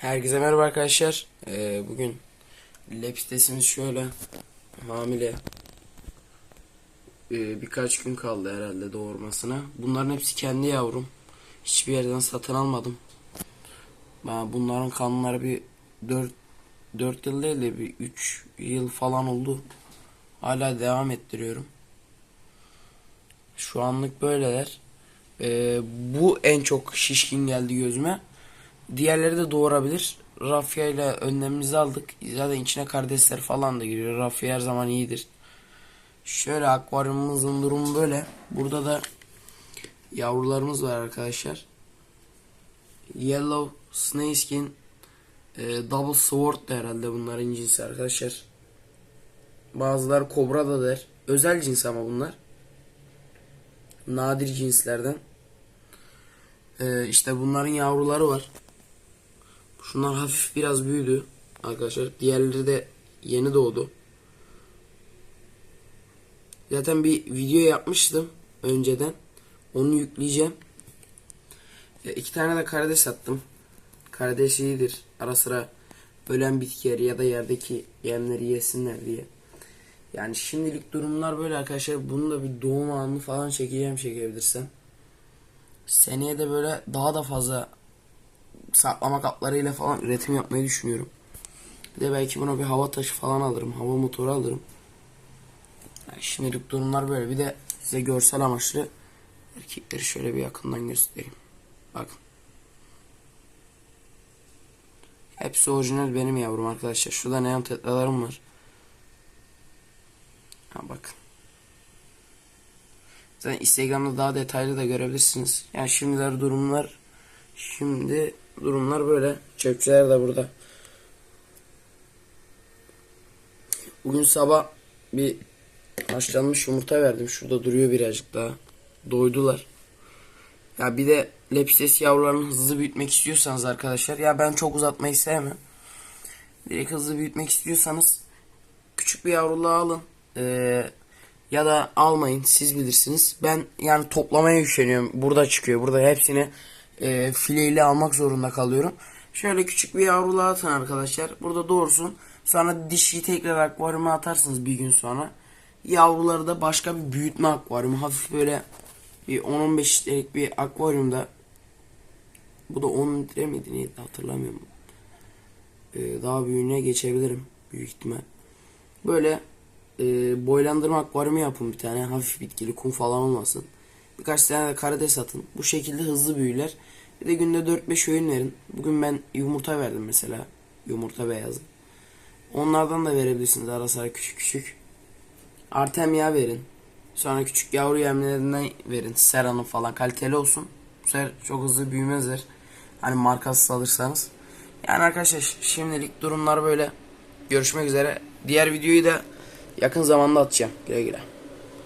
Herkese merhaba arkadaşlar. Ee, bugün lepistesimiz şöyle hamile. Ee, birkaç gün kaldı herhalde doğurmasına. Bunların hepsi kendi yavrum. Hiçbir yerden satın almadım. Ben bunların kanunları bir 4 4 yıl değil de bir 3 yıl falan oldu. Hala devam ettiriyorum. Şu anlık böyleler. Ee, bu en çok şişkin geldi gözüme. Diğerleri de doğurabilir. Rafya ile önlemimizi aldık. Zaten içine karidesler falan da giriyor. Rafya her zaman iyidir. Şöyle akvaryumumuzun durumu böyle. Burada da yavrularımız var arkadaşlar. Yellow Snakeskin e, Double Sword da herhalde bunların cinsi arkadaşlar. Bazıları kobra da der. Özel cins ama bunlar. Nadir cinslerden. E, işte bunların yavruları var. Şunlar hafif biraz büyüdü arkadaşlar. Diğerleri de yeni doğdu. Zaten bir video yapmıştım önceden. Onu yükleyeceğim. E, iki tane de karides attım. Karides iyidir. Ara sıra ölen bitkileri ya da yerdeki yemleri yesinler diye. Yani şimdilik durumlar böyle arkadaşlar. Bunu da bir doğum anını falan çekeceğim çekebilirsem. Seneye de böyle daha da fazla saklama kaplarıyla falan üretim yapmayı düşünüyorum. Bir de belki buna bir hava taşı falan alırım. Hava motoru alırım. Yani şimdilik durumlar böyle. Bir de size görsel amaçlı erkekleri şöyle bir yakından göstereyim. Bakın. Hepsi orijinal benim yavrum arkadaşlar. Şurada neon tetralarım var. Ha bakın. Zaten Instagram'da daha detaylı da görebilirsiniz. Yani şimdiler durumlar şimdi durumlar böyle. Çöpçüler de burada. Bugün sabah bir haşlanmış yumurta verdim. Şurada duruyor birazcık daha. Doydular. Ya bir de lepistes yavrularını hızlı büyütmek istiyorsanız arkadaşlar. Ya ben çok uzatmayı sevmem. Direkt hızlı büyütmek istiyorsanız küçük bir yavruluğu alın. Ee, ya da almayın siz bilirsiniz. Ben yani toplamaya üşeniyorum. Burada çıkıyor. Burada hepsini e, fileyle almak zorunda kalıyorum. Şöyle küçük bir yavruluğa atın arkadaşlar. Burada doğursun. Sonra dişiyi tekrar akvaryuma atarsınız bir gün sonra. Yavruları da başka bir büyütme akvaryumu. Hafif böyle bir 10-15 litrelik bir akvaryumda. Bu da 10 litre miydi neydi hatırlamıyorum. Ee, daha büyüğüne geçebilirim. Büyük ihtimal. Böyle e, boylandırma akvaryumu yapın bir tane. Hafif bitkili kum falan olmasın. Birkaç tane de karides atın. Bu şekilde hızlı büyürler. Bir de günde 4-5 öğün verin. Bugün ben yumurta verdim mesela. Yumurta beyazı. Onlardan da verebilirsiniz ara sıra küçük küçük. Artem yağı verin. Sonra küçük yavru yemlerinden verin. Sera'nın falan kaliteli olsun. Bu sefer çok hızlı büyümezler. Hani markasız alırsanız. Yani arkadaşlar şimdilik durumlar böyle. Görüşmek üzere. Diğer videoyu da yakın zamanda atacağım. Güle güle.